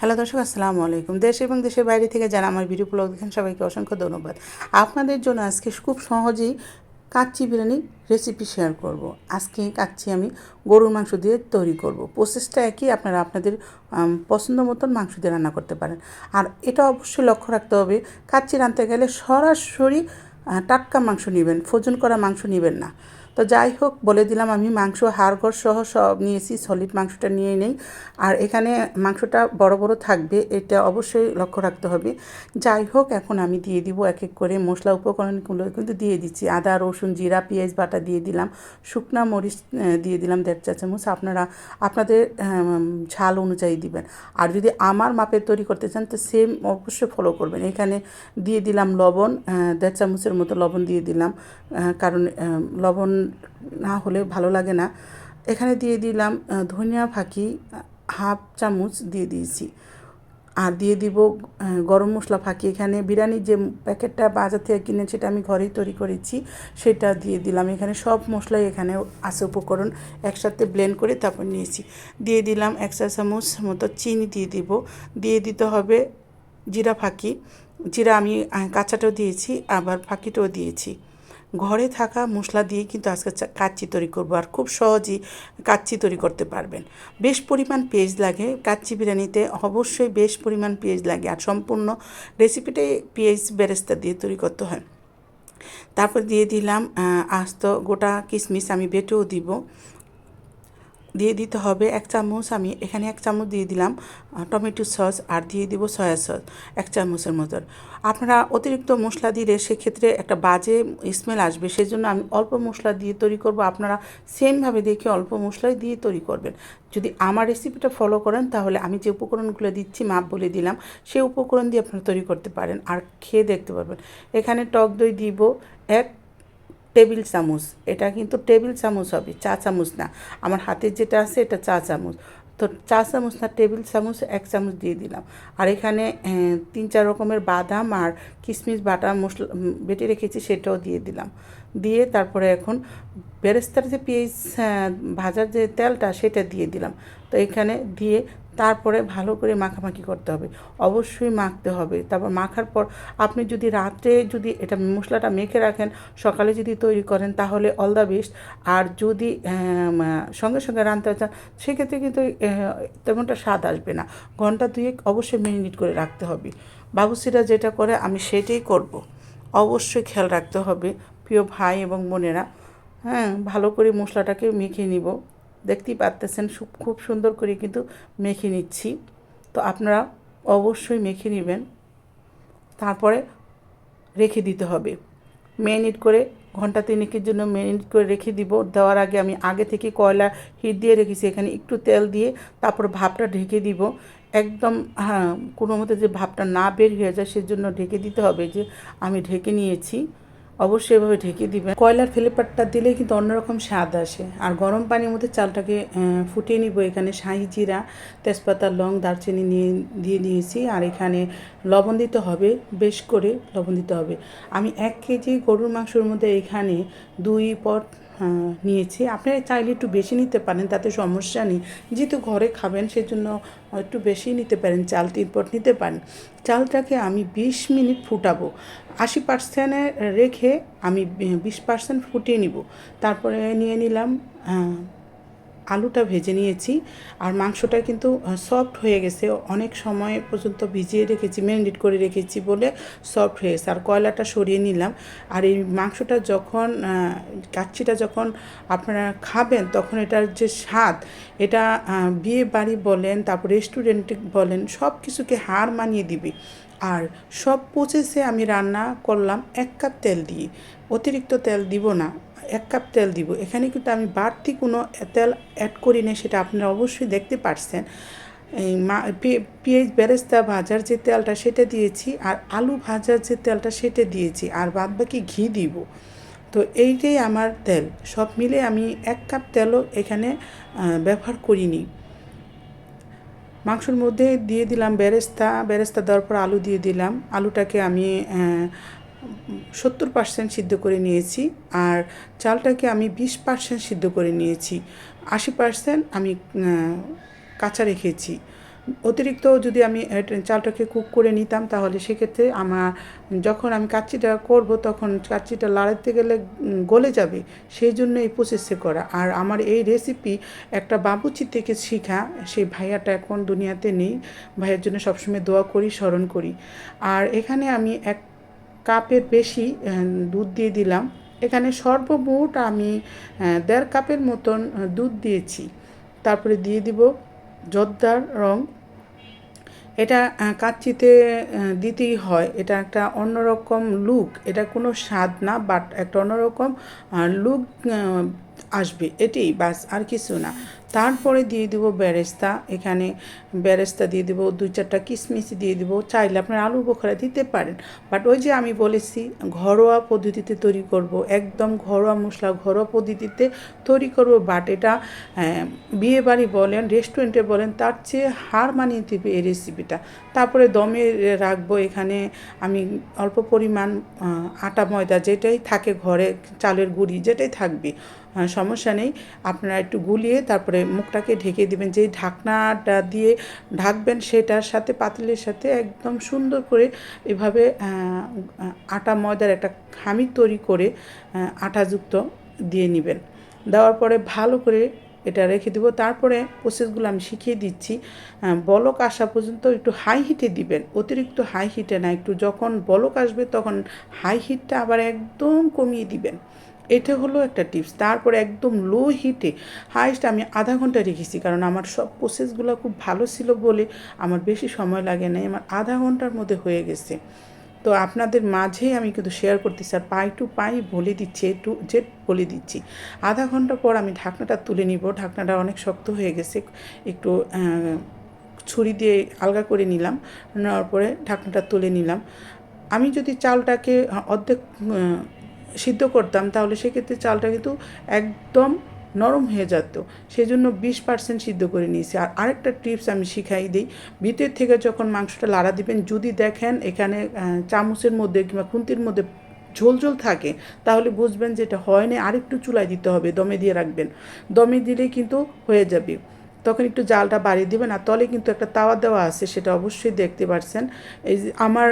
Hello দর্শক, আসসালামু আলাইকুম দেশ এবং দেশের বাইরে থেকে যারা আমার ভিডিও ব্লগ দেখেন, সবাইকে অসংখ্য ধন্যবাদ আপনাদের জন্য আজকে খুব সহজেই কাচ্চি বিরিয়ানি রেসিপি শেয়ার করব। আজকে কাচ্চি আমি গরুর মাংস দিয়ে তৈরি করব। প্রসেসটা একই, আপনারা আপনাদের পছন্দ মতন মাংস দিয়ে রান্না করতে পারেন আর এটা অবশ্যই লক্ষ্য রাখতে হবে, কাচ্চি রাঁধতে গেলে সরাসরি টাটকা মাংস নেবেন, ফোজন করা মাংস নেবেন না তো যাই হোক, বলে দিলাম আমি মাংস হাড়গড় সহ সব নিয়েছি সলিড মাংসটা নিয়ে নেই। আর এখানে মাংসটা বড় বড় থাকবে, এটা অবশ্যই লক্ষ্য রাখতে হবে। যাই হোক, এখন আমি দিয়ে দিব এক এক করে মশলা উপকরণগুলো কিন্তু দিয়ে দিচ্ছি। আদা, রসুন, জিরা, পেঁয়াজ, বাটা দিয়ে দিলাম। শুকনা মরিচ দিয়ে দিলাম দেড় চা চামচ। আপনারা, আপনাদের ঝাল অনুযায়ী দিবেন। আর যদি আমার মাপের তৈরি করতে চান, তো সেম অবশ্যই ফলো করবেন। এখানে দিয়ে দিলাম লবণ দেড় চামচের মতো লবণ দিয়ে দিলাম। কারণ লবণ না হলে ভালো লাগে না। এখানে দিয়ে দিলাম ধনিয়া ফাঁকি, হাফ চামচ দিয়ে দিয়েছি। আর দিয়ে দিব গরম মশলা ফাঁকি। এখানে বিরিয়ানির যে প্যাকেটটা বাজার থেকে কিনে সেটা আমি ঘরেই তৈরি করেছি, সেটা দিয়ে দিলাম। এখানে সব মশলাই এখানে আছে উপকরণ, একসাথে ব্লেন্ড করে তারপর নিয়েছি। দিয়ে দিলাম এক চা চামচ মতো চিনি দিয়ে দিব। দিয়ে দিতে হবে জিরা ফাঁকি। জিরা আমি কাঁচাটাও দিয়েছি, আবার ফাঁকিটাও দিয়েছি। ঘরে থাকা মশলা দিয়ে কিন্তু আজকে কাচ্চি তৈরি করব আর খুব সহজেই কাচ্চি তৈরি করতে পারবেন। বেশ পরিমাণ পেঁয়াজ লাগে, কাচ্চি বিরিয়ানিতে অবশ্যই বেশ পরিমাণ পেঁয়াজ লাগে আর সম্পূর্ণ রেসিপিটাই পেঁয়াজ বেরেস্তা দিয়ে তৈরি করতে হয়। তারপর দিয়ে দিলাম আস্ত গোটা কিশমিশ আমি বেটেও দিব। দিয়ে দিতে হবে এক চামচ, আমি এখানে এক চামচ দিয়ে দিলাম টমেটো সস আর দিয়ে দিব সয়া সস, এক চামচের মতন। আপনারা অতিরিক্ত মশলা দিলে সেক্ষেত্রে একটা বাজে স্মেল আসবে, সেজন্য আমি অল্প মশলা দিয়ে তৈরি করব। আপনারা সেমভাবে দেখে অল্প মশলাই দিয়ে তৈরি করবেন। যদি আমার রেসিপিটা ফলো করেন, তাহলে আমি যে উপকরণগুলো দিচ্ছি, মাপ বলে দিলাম, সেই উপকরণ দিয়ে আপনারা তৈরি করতে পারেন। আর খেয়ে দেখতে পারবেন। এখানে টক দই দিব, এক টেবিল চামচ। এটা কিন্তু টেবিল চামচ হবে, চা চামচ না। আমার হাতে যেটা আছে এটা চা চামচ। তো চা চামচ না, টেবিল চামচ, এক চামচ দিয়ে দিলাম। আর এখানে তিন চার রকমের বাদাম আর কিশমিশ বাটা মশলা বেটে রেখেছি, সেটাও দিয়ে দিলাম। দিয়ে তারপরে এখন বেরেস্তার যে পেঁয়াজ ভাজার যে তেলটা, সেটা দিয়ে দিলাম। তো এখানে দিয়ে তারপরে ভালো করে মাখামাখি করতে হবে। অবশ্যই মাখতে হবে। তারপর মাখার পর আপনি যদি রাত্রে যদি এটা মশলাটা মেখে রাখেন, সকালে যদি তৈরি করেন, তাহলে অল দ্য বেস্ট আর যদি সঙ্গে সঙ্গে রাঁধতে চান, সেক্ষেত্রে কিন্তু তেমনটা স্বাদ আসবে না। ঘণ্টা দুয়েক অবশ্যই মিনিট করে রাখতে হবে। বাবুসিরা যেটা করে, আমি সেটাই করব। অবশ্যই খেয়াল রাখতে হবে, প্রিয় ভাই এবং বোনেরা। হ্যাঁ ভালো করে মশলাটাকে মেখে নিব। দেখতেই পারতেছেন খুব সুন্দর করে কিন্তু মেখে নিচ্ছি। তো আপনারা অবশ্যই মেখে নেবেন। তারপরে রেখে দিতে হবে। মেরিনেট করে ঘণ্টা তিনেকের জন্য মেরিনেট করে রেখে দিব। দেওয়ার আগে আমি আগে থেকে কয়লা হিট দিয়ে রেখেছি। এখানে একটু তেল দিয়ে তারপর ভাপটা ঢেকে দিব। একদম হ্যাঁ কোনো মতে যে ভাপটা না বের হয়ে যায়, সেজন্য ঢেকে দিতে হবে যে আমি ঢেকে নিয়েছি। অবশ্যই এভাবে ঢেকে দিবেন। কয়লার ফ্লেভারটা দিলে কিন্তু অন্যরকম স্বাদ আসে। আর গরম পানির মধ্যে চালটাকে ফুটিয়ে নিব। এখানে শাহি জিরা, তেজপাতা, লং, দারচিনি নিয়ে, দিয়ে নিয়েছি। আর এখানে লবণ দিতে হবে, বেশ করে লবণ দিতে হবে। আমি এক কেজি গরুর মাংসের মধ্যে এখানে দুই পট নিয়েছি। আপনি চাইলে একটু বেশি নিতে পারেন, তাতে সমস্যা নেই। যেহেতু ঘরে খাবেন, সেজন্য একটু বেশি নিতে পারেন, চাল তিন পট নিতে পারেন। চালটাকে আমি বিশ মিনিট ফুটাবো। আশি পার্সেন্টে রেখে আমি বিশ পার্সেন্ট ফুটিয়ে নিব। তারপরে নিয়ে নিলাম আলুটা ভেজে নিয়েছি আর মাংসটা কিন্তু সফট হয়ে গেছে। অনেক সময় পর্যন্ত ভিজিয়ে রেখেছি ম্যারিনেট করে রেখেছি বলে সফট হয়ে গেছে। আর কয়লাটা সরিয়ে নিলাম। আর এই মাংসটা যখন আহ, কাচ্চিটা যখন আপনারা খাবেন তখন এটার যে স্বাদ এটা বিয়ে বাড়ি বলেন তারপর রেস্টুরেন্টে বলেন সব কিছুকে হার মানিয়ে দিবে। আর সব প্রসেসে আমি রান্না করলাম এক কাপ তেল দিয়ে। অতিরিক্ত তেল দিব না। এক কাপ তেল দিব। এখানে কিন্তু আমি বাড়তি কোনো তেল অ্যাড করি না সেটা আপনারা অবশ্যই দেখতে পারছেন। এই মা পেঁয়াজ বেরেস্তা ভাজার যে তেলটা সেটা দিয়েছি, আর আলু ভাজার যে তেলটা সেটা দিয়েছি, আর বাদ বাকি ঘি দিব। তো এইটাই আমার তেল। সব মিলে আমি এক কাপ তেলও এখানে ব্যবহার করিনি। মাংসর মধ্যে দিয়ে দিলাম বেরেস্তা। বেরেস্তা দেওয়ার পর আলু দিয়ে দিলাম। আলুটাকে আমি সত্তর পার্সেন্ট সিদ্ধ করে নিয়েছি আর চালটাকে আমি বিশ পার্সেন্ট সিদ্ধ করে নিয়েছি। আশি পার্সেন্ট আমি কাঁচা রেখেছি। অতিরিক্ত যদি আমি চালটাকে কুক করে নিতাম তাহলে সেক্ষেত্রে আমার, যখন আমি কাচ্চিটা করব তখন কাচ্চিটা লাড়াতে গেলে গলে যাবে। সেই জন্য এই প্রসেসে করা। আর আমার এই রেসিপি একটা বাবুচি থেকে শেখা। সেই ভাইয়াটা এখন দুনিয়াতে নেই। ভাইয়ের জন্য সবসময় দোয়া করি, স্মরণ করি। আর এখানে আমি এক কাপের বেশি দুধ দিয়ে দিলাম। এখানে সর্বমোট আমি দেড় কাপের মতন দুধ দিয়েছি। তারপরে দিয়ে দিব জর্দার রং। এটা কাচ্চিতে দিতেই হয়। এটা একটা অন্যরকম লুক। এটা কোনো স্বাদ না, বাট একটা অন্যরকম লুক আসবে, এটাই বাস আর কিছু না। তারপরে দিয়ে দেবো বেরেস্তা, এখানে বেরেস্তা দিয়ে দেবো দুই চারটা কিশমিশ দিয়ে দেবো। চাইলে আপনার আলু বোখরা দিতে পারেন বাট ওই যে আমি বলেছি, ঘরোয়া পদ্ধতিতে তৈরি করব, একদম ঘরোয়া মশলা, ঘরোয়া পদ্ধতিতে তৈরি করব বাট এটা বিয়ে বাড়ি বলেন রেস্টুরেন্টে বলেন, তার চেয়ে হার মানিয়ে দেবে এই রেসিপিটা তারপরে দমে রাখব, এখানে আমি অল্প পরিমাণ আটা ময়দা যেটাই থাকে ঘরে, চালের গুঁড়ি যেটাই থাকবে সমস্যা নেই। আপনারা একটু গুলিয়ে তারপরে মুখটাকে ঢেকে দিবেন। যেই ঢাকনাটা দিয়ে ঢাকবেন সেটার সাথে পাতিলের সাথে একদম সুন্দর করে এভাবে আটা ময়দার একটা খামির তৈরি করে আটাযুক্ত দিয়ে নেবেন। দেওয়ার পরে ভালো করে এটা রেখে দিব। তারপরে প্রসেসগুলো আমি শিখিয়ে দিচ্ছি। বলক আসা পর্যন্ত একটু হাই হিটে দিবেন। অতিরিক্ত হাই হিটে না, একটু যখন বলক আসবে তখন হাই হিটটা আবার একদম কমিয়ে দিবেন। এটা হলো একটা টিপস। তারপরে একদম লো হিটে হাইস্ট আমি আধা ঘণ্টা রেখেছি, কারণ আমার সব প্রসেসগুলো খুব ভালো ছিল বলে আমার বেশি সময় লাগে নাই, আমার আধা ঘণ্টার মধ্যে হয়ে গেছে। তো আপনাদের মাঝেই আমি কিন্তু শেয়ার করতেছি আর পাই টু পাই বলে দিচ্ছি এ টু জেড বলে দিচ্ছি। আধা ঘণ্টা পর আমি ঢাকনাটা তুলে নিব, ঢাকনাটা অনেক শক্ত হয়ে গেছে, একটু ছুরি দিয়ে আলগা করে নিলাম, নেওয়ার পরে ঢাকনাটা তুলে নিলাম। আমি যদি চালটাকে অর্ধেক সিদ্ধ করতাম, তাহলে সেক্ষেত্রে চালটা কিন্তু একদম নরম হয়ে যেত। সেই জন্য বিশ পার্সেন্ট সিদ্ধ করে নিয়েছি। আর আরেকটা টিপস আমি শিখাই দিই। ভিতর থেকে যখন মাংসটা লাড়া দিবেন, যদি দেখেন এখানে চামচের মধ্যে কিংবা খুন্তির মধ্যে ঝোল ঝোল থাকে, তাহলে বুঝবেন যে এটা হয় না আরেকটু চুলায় দিতে হবে, দমে দিয়ে রাখবেন। দমে দিলেই কিন্তু হয়ে যাবে। তখন একটু জালটা বাড়িয়ে দিবেন আর তলে কিন্তু একটা তাওয়া দেওয়া আছে, সেটা অবশ্যই দেখতে পারছেন। এই যে আমার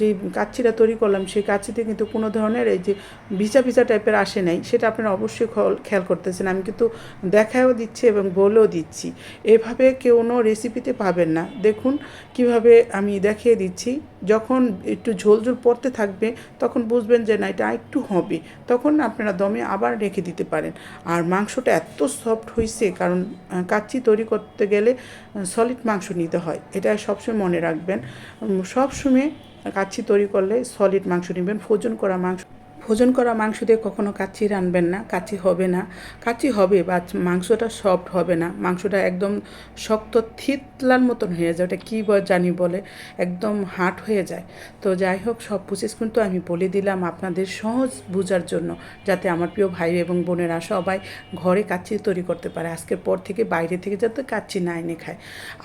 যে কাচ্ছিটা তৈরি করলাম, সেই কাচ্ছিতে কিন্তু কোনো ধরনের এই যে ভিজা ভিজা টাইপের আসে নাই, সেটা আপনারা অবশ্যই খেয়াল করতেছেন। আমি কিন্তু দেখাও দিচ্ছি এবং বলেও দিচ্ছি। এভাবে কেউ রেসিপিতে পাবেন না। দেখুন কীভাবে আমি দেখিয়ে দিচ্ছি। যখন একটু ঝোল ঝোল পড়তে থাকবে, তখন বুঝবেন যে না, এটা একটু হবে। তখন আপনারা দমে আবার রেখে দিতে পারেন। আর মাংসটা এত সফট হয়েছে কারণ কাচ্চি তৈরি করতে গেলে সলিড মাংস নিতে হয়। এটা সবসময় মনে রাখবেন। সবসময় কাচ্চি তৈরি করলে সলিড মাংস নেবেন। ফোজন করা মাংস ভোজন করা মাংস দিয়ে কখনো কাচ্চি রানবেন না, কাচ্চি হবে না। কাচ্চি হবে বা মাংসটা সফট হবে না। মাংসটা একদম শক্ত থিতলার মতন হয়ে যায়, ওটা কী জানি বলে একদম হার্ড হয়ে যায়। তো যাই হোক, সব প্রসেস কিন্তু আমি বলে দিলাম আপনাদের সহজ বোঝার জন্য, যাতে আমার প্রিয় ভাই এবং বোনেরা সবাই ঘরে কাচ্চি তৈরি করতে পারে। আজকের পর থেকে বাইরে থেকে যাতে কাচ্চি না এনে খায়।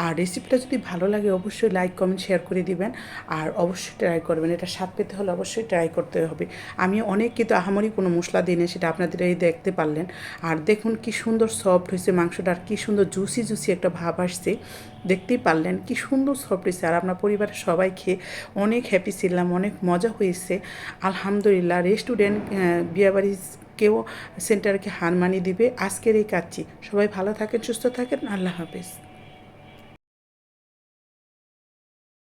আর রেসিপিটা যদি ভালো লাগে, অবশ্যই লাইক কমেন্ট শেয়ার করে দিবেন। আর অবশ্যই ট্রাই করবেন। এটা স্বাদ পেতে হলে অবশ্যই ট্রাই করতে হবে। আমি অনেক কিন্তু আহামরি কোনো মশলা দিই না, সেটা আপনাদের এই দেখতে পারলেন। আর দেখুন কি সুন্দর সফট হয়েছে মাংসটা, আর কী সুন্দর জুসি জুসি একটা ভাব আসছে। দেখতেই পারলেন কি সুন্দর সফট হয়েছে, আর আপনার পরিবারের সবাই খেয়ে অনেক হ্যাপি ছিলাম, অনেক মজা হয়েছে। আলহামদুলিল্লাহ রেস্টুরেন্ট বিয়াবাড়ি কেউ সেন্টারকে হার মানিয়ে দিবে। আজকের এই কাচ্চি সবাই ভালো থাকেন, সুস্থ থাকেন, আল্লাহ হাফেজ।